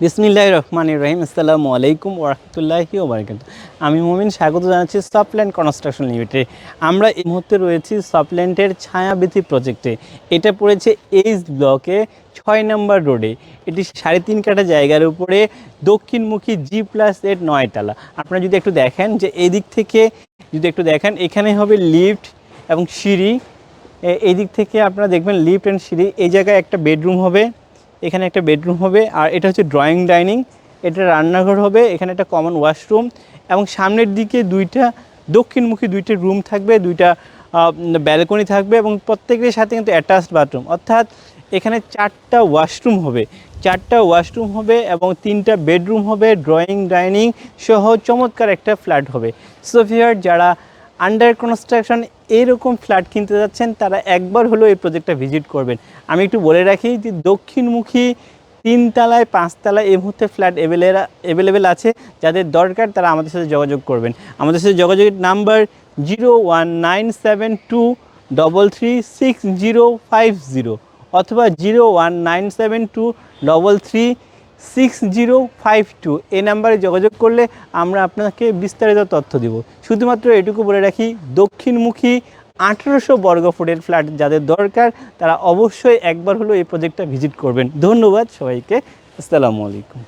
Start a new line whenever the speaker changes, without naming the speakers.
বিসমিল্লাহ রহমান রহিম। আসসালামু আলাইকুম ওরহমতুল্লাহি ওবরাকাত আমি মোমিন, স্বাগত জানাচ্ছি সফটল্যান্ড কনস্ট্রাকশন লিমিটেড আমরা এই মুহূর্তে রয়েছি সফটল্যান্ডের ছায়াবৃতি প্রজেক্টে এটা পড়েছে এইচ ব্লকে ছয় নম্বর রোডে এটি সাড়ে তিন কাঠা জায়গার উপরে, দক্ষিণমুখী জি প্লাস এর নয়তলা। আপনারা যদি একটু দেখেন যে এই দিক থেকে, যদি একটু দেখেন, এখানে হবে লিফট এবং সিঁড়ি। এ- এই দিক থেকে আপনারা দেখবেন লিফট অ্যান্ড সিঁড়ি। এই জায়গায় একটা বেডরুম হবে। এখানে একটা বেডরুম হবে, আর এটা হচ্ছে ড্রয়িং ডাইনিং, এটা রান্নাঘর হবে, এখানে একটা কমন ওয়াশরুম, এবং সামনের দিকে দুইটা, দক্ষিণমুখী দুইটা রুম থাকবে, দুইটা ব্যালকনি থাকবে, এবং প্রত্যেকের সাথে কিন্তু অ্যাটাচড বাথরুম। অর্থাৎ এখানে চারটা ওয়াশরুম হবে, চারটা ওয়াশরুম হবে, এবং তিনটা বেডরুম হবে, ড্রয়িং ডাইনিং সহ চমৎকার একটা ফ্ল্যাট হবে। সোফিয়ার যারা আন্ডার কনস্ট্রাকশন এরকম ফ্ল্যাট কিনতে যাচ্ছেন, তারা একবার হলেও এই প্রজেক্টটা ভিজিট করবেন। আমি একটু বলে রাখি যে দক্ষিণমুখী তিনতলায়, পাঁচতলায় এই মুহূর্তে ফ্ল্যাট অ্যাভেলেবেল আছে। যাদের দরকার, তারা আমাদের সাথে যোগাযোগ করবেন। আমাদের সাথে যোগাযোগের number zero one nine seven two double three six zero five zero অথবা zero one nine seven two double three six zero five two এই নাম্বারে যোগাযোগ করলে আমরা আপনাকে বিস্তারিত তথ্য দেব। শুধুমাত্র এটুকু বলে রাখি, দক্ষিণমুখী আঠেরোশো বর্গ ফুটের ফ্ল্যাট যাদের দরকার, তারা অবশ্যই একবার হলেও এই প্রজেক্টটা ভিজিট করবেন। ধন্যবাদ সবাইকে। আসসালামু আলাইকুম।